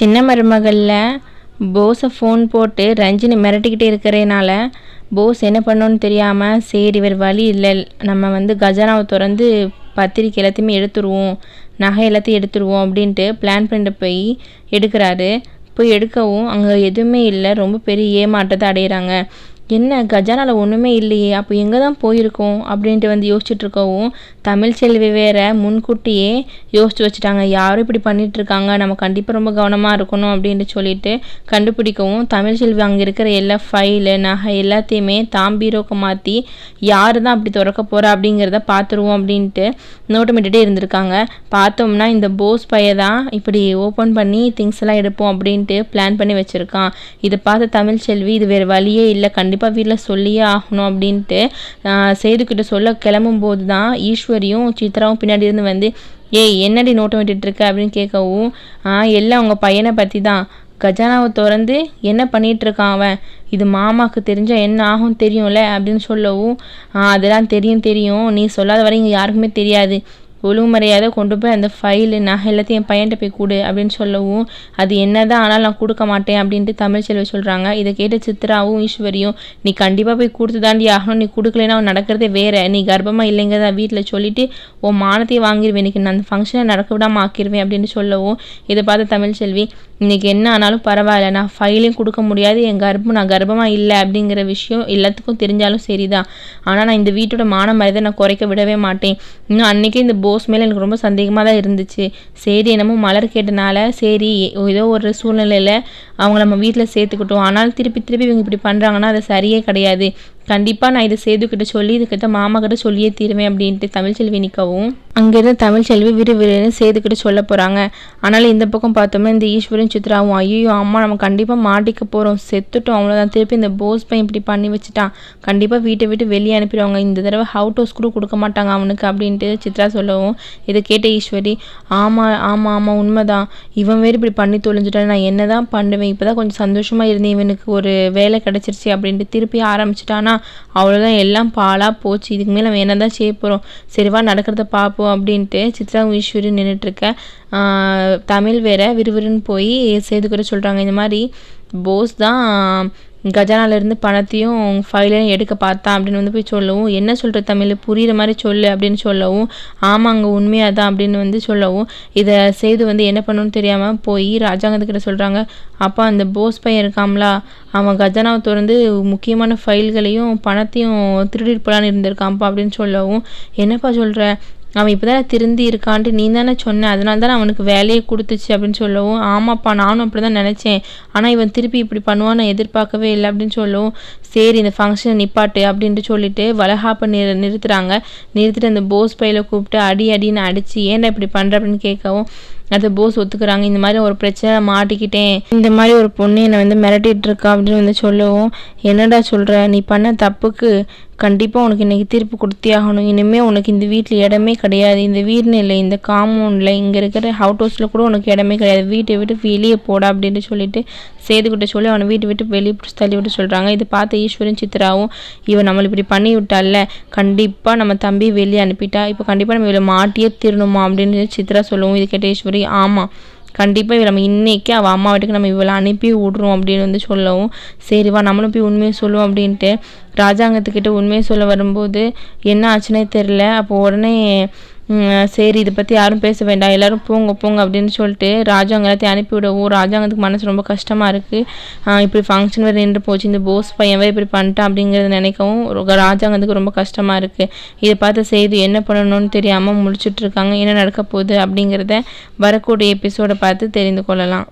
சின்ன மருமகளில் போஸை ஃபோன் போட்டு ரஞ்சினி மிரட்டிக்கிட்டே இருக்கிறனால போஸ் என்ன பண்ணோன்னு தெரியாமல் சரி இவர் வழி இல்லை. நம்ம வந்து கஜானாவை திறந்து பத்திரிக்கை எல்லாத்தையுமே எடுத்துருவோம் நகை எல்லாத்தையும் எடுத்துருவோம் அப்படின்ட்டு பிளான் பண்ணிட்டு போய் எடுக்கிறாரு. போய் எடுக்கவும் அங்கே எதுவுமே இல்லை. ரொம்ப பெரிய ஏமாற்றத்தை அடையிறாங்க. என்ன கஜானாவில் ஒன்றுமே இல்லையே அப்போ எங்கே தான் போயிருக்கோம்? அப்படின்ட்டு வந்து யோசிச்சுட்ருக்கவும் தமிழ் செல்வி வேற முன்கூட்டியே யோசிச்சு வச்சுட்டாங்க. யாரும் இப்படி பண்ணிகிட்ருக்காங்க நம்ம கண்டிப்பாக ரொம்ப கவனமாக இருக்கணும் அப்படின்ட்டு சொல்லிட்டு கண்டுபிடிக்கவும் தமிழ் செல்வி அங்கே இருக்கிற எல்லா ஃபைலு நகை எல்லாத்தையுமே தாம்பீரோக்கு மாற்றி யார் தான் அப்படி திறக்க போகிறா அப்படிங்கிறத பார்த்துருவோம் அப்படின்ட்டு நோட்டமிட்டுட்டே இருந்திருக்காங்க. பார்த்தோம்னா இந்த போஸ் பையை தான் இப்படி ஓப்பன் பண்ணி திங்ஸ் எல்லாம் எடுப்போம் அப்படின்ட்டு பிளான் பண்ணி வச்சுருக்கான். இதை பார்த்த தமிழ் செல்வி இது வேறு வழியே இல்லை. கண்டிப்பாக வீட்டில் சொல்லியே ஆகணும் அப்படின்ட்டு சேதுக்கிட்ட சொல்ல கிளம்பும் போது தான் ஈஸ்வரியும் சித்ராவும் பின்னாடி இருந்து வந்து ஏய் என்னடி நோட்டம் விட்டுட்டு இருக்க? அப்படின்னு கேட்கவும் எல்லாம் உங்கள் பையனை பற்றி தான் கஜானாவை திறந்து என்ன பண்ணிகிட்ருக்கான் இருக்கான் அவன்? இது மாமாவுக்கு தெரிஞ்சால் என்ன ஆகும் தெரியும்ல? அப்படின்னு சொல்லவும் அதெல்லாம் தெரியும் தெரியும். நீ சொல்லாத வரை இங்கே யாருக்குமே தெரியாது. ஒழுங்கு மரியாதை கொண்டு போய் அந்த ஃபைலு நகை எல்லாத்தையும் என் பையன்கிட்ட போய் கொடு அப்படின்னு சொல்லவும் அது என்னதான் ஆனால் நான் கொடுக்க மாட்டேன் அப்படின்ட்டு தமிழ்ச்செல்வி சொல்கிறாங்க இதை கேட்ட சித்ராவும் ஈஸ்வரியும் நீ கண்டிப்பாக போய் கொடுத்து தாண்டி ஆகணும். நீ கொடுக்கலன்னா அவன் நடக்கிறதே வேறு. நீ கர்ப்பமாக இல்லைங்கிறத வீட்டில் சொல்லிட்டு உன் மானத்தையும் வாங்கிடுவேன் இன்னைக்கு நான் அந்த ஃபங்க்ஷனை நடக்க விடாமல் ஆக்கிடுவேன் அப்படின்னு சொல்லவும் இதை பார்த்த தமிழ்ச்செல்வி இன்றைக்கி என்ன ஆனாலும் பரவாயில்ல. நான் ஃபைலையும் கொடுக்க முடியாது. என் கர்ப்பம் நான் கர்ப்பமாக இல்லை அப்படிங்கிற விஷயம் எல்லாத்துக்கும் தெரிஞ்சாலும் சரிதான். ஆனால் நான் இந்த வீட்டோட மான மரியாதை நான் குறைக்க விடவே மாட்டேன். இன்னும் அன்றைக்கே இந்த போஸ் மேலே எனக்கு ரொம்ப சந்தேகமாக தான் இருந்துச்சு. சரி என்னமோ மலர் கேட்டனால சரி ஏதோ ஒரு சூழ்நிலையில் அவங்க நம்ம வீட்டில் சேர்த்துக்கிட்டோம். ஆனால் திருப்பி திருப்பி இவங்க இப்படி பண்ணுறாங்கன்னா அது சரியே கிடையாது. கண்டிப்பாக நான் இதை சேதுக்கிட்ட சொல்லி இதுக்கிட்ட மாமா கிட்ட சொல்லியே தீருவேன் அப்படின்ட்டு தமிழ்ச்செல்வி நிற்கவும் அங்கேருந்து தமிழ்ச்செல்வி விறுவிறுன்னு சேதுக்கிட்ட சொல்ல போகிறாங்க ஆனாலும் இந்த பக்கம் பார்த்தோம்னா இந்த ஈஸ்வரன் சித்ராவும் ஐயோ அம்மா நம்ம கண்டிப்பாக மாட்டிக்க போகிறோம் செத்துட்டோம் அவ்வளோதான் திருப்பி இந்த போஸ் பையன் இப்படி பண்ணி வச்சுட்டான். கண்டிப்பாக வீட்டை விட்டு வெளியே அனுப்பிடுவாங்க. இந்த தடவை ஹவுட் ஹவுஸ் கூட கொடுக்க மாட்டாங்க அவனுக்கு அப்படின்ட்டு சித்ரா சொல்லவும். இதை கேட்ட ஈஸ்வரி ஆமாம் ஆமாம் ஆமாம் உண்மைதான். இவன் வேறு இப்படி பண்ணி தொலைஞ்சிட்டான். நான் என்ன தான் பண்ணுவேன்? இப்போ தான் கொஞ்சம் சந்தோஷமாக இருந்தேன். இவனுக்கு ஒரு வேலை கிடச்சிருச்சு அப்படின்ட்டு திருப்பி ஆரம்பிச்சிட்டானா? அவ்வளோதான் எல்லாம் பாலாக போச்சு. இதுக்கு மேலே நம்ம என்ன தான் செய்ய போகிறோம் சரிவா நடக்கிறத பார்ப்போம் அப்படின்ட்டு சித்ரா ஈஸ்வரி நின்றுட்டுருக்க தமிழ் வேற விறுவிறுன்னு போய் சேதுக்கிட்ட சொல்கிறாங்க இந்த மாதிரி போஸ் தான் கஜானாலேருந்து பணத்தையும் ஃபைலையும் எடுக்க பார்த்தான் அப்படின்னு வந்து போய் சொல்லவும் என்ன சொல்கிற தமிழ்? புரிகிற மாதிரி சொல்லு அப்படின்னு சொல்லவும் ஆமாங்க உண்மையாக தான் அப்படின்னு வந்து சொல்லவும் இதை செய்து வந்து என்ன பண்ணணும்னு தெரியாமல் போய் ராஜாங்கத்துக்கிட்ட சொல்கிறாங்க அப்பா அந்த போஸ் பையன் இருக்காம்லா அவன் கஜானாவை திறந்து முக்கியமான ஃபைல்களையும் பணத்தையும் திருடிட்டு போலான்னு இருந்திருக்கான்ப்பா அப்படின்னு சொல்லவும் என்னப்பா சொல்கிற அவன் இப்போ தான் திருந்தி இருக்கான்ட்டு நீ தானே சொன்ன. அதனால தான் அவனுக்கு வேலையை கொடுத்துச்சு அப்படின்னு சொல்லவும் ஆமாப்பா நானும் அப்படி தான் நினச்சேன். ஆனால் இவன் திருப்பி இப்படி பண்ணுவான் நான் எதிர்பார்க்கவே இல்லை அப்படின்னு சொல்லவும் சரி இந்த ஃபங்க்ஷனை நிப்பாட்டு அப்படின்ட்டு சொல்லிட்டு வளகாப்பை நிறு நிறுத்துறாங்க. நிறுத்திட்டு அந்த போஸ் பையில கூப்பிட்டு அடி அடின்னு அடித்து ஏன்டா இப்படி பண்ணுற அப்படின்னு கேட்கவும் அதை போஸ் ஒத்துக்கிறாங்க. இந்த மாதிரி ஒரு பிரச்சனை மாட்டிக்கிட்டேன். இந்த மாதிரி ஒரு பொண்ணு என்னை வந்து மிரட்டிட்டு இருக்கா அப்படின்னு வந்து சொல்லவும் என்னடா சொல்கிற நீ பண்ண தப்புக்கு கண்டிப்பாக உனக்கு இன்றைக்கி தீர்ப்பு கொடுத்தே ஆகணும். இனிமேல் உனக்கு இந்த வீட்டில் இடமே கிடையாது. இந்த வீடுன்னு இல்லை இந்த காம்பவுண்டில் இங்கே இருக்கிற ஹவுட் ஹவுஸில் கூட உனக்கு இடமே கிடையாது. வீட்டை விட்டு வெளியே போடா அப்படின்ட்டு சொல்லிட்டு சேதுக்கிட்ட சொல்லி அவனை வீட்டை விட்டு வெளியே பிடிச்சி தள்ளி விட்டு சொல்கிறாங்க இது பார்த்த ஈஸ்வரன் சித்ராவும் இவன் நம்மளை இப்படி பண்ணி விட்டால கண்டிப்பாக நம்ம தம்பி வெளியே அனுப்பிட்டா? இப்போ கண்டிப்பாக நம்ம இவளை மாட்டியே திருணுமா? அப்படின்னு சித்ரா சொல்லுவோம் இது கேட்ட ஈஸ்வரி ஆமாம் கண்டிப்பாக இவள் நம்ம இன்றைக்கி அவள் அம்மா வீட்டுக்கு நம்ம இவளை அனுப்பி விட்றோம் அப்படின்னு வந்து சொல்லவும் சரிவா நம்மளும் போய் உண்மையை சொல்லுவோம் அப்படின்ட்டு ராஜாங்கத்துக்கிட்ட உண்மையை சொல்ல வரும்போது என்ன ஆச்சுன்னே தெரில அப்போ உடனே சரி இதை பற்றி யாரும் பேச வேண்டாம். எல்லோரும் போங்க போங்க அப்படின்னு சொல்லிட்டு ராஜாங்க எல்லாத்தையும் அனுப்பி விடவும் ராஜாங்கத்துக்கு மனசு ரொம்ப கஷ்டமாக இருக்குது இப்படி ஃபங்க்ஷன் வேறு நின்று போச்சு இந்த போஸ் பையன் வேறு இப்படி பண்ணிட்டான் அப்படிங்கிறத நினைக்கவும் ராஜாங்கத்துக்கு ரொம்ப கஷ்டமாக இருக்குது இதை பார்த்து செய்து என்ன பண்ணணும்னு தெரியாமல் முடிச்சுட்ருக்காங்க என்ன நடக்க போகுது அப்படிங்கிறத வரக்கூடிய எபிசோடை பார்த்து தெரிந்து கொள்ளலாம்.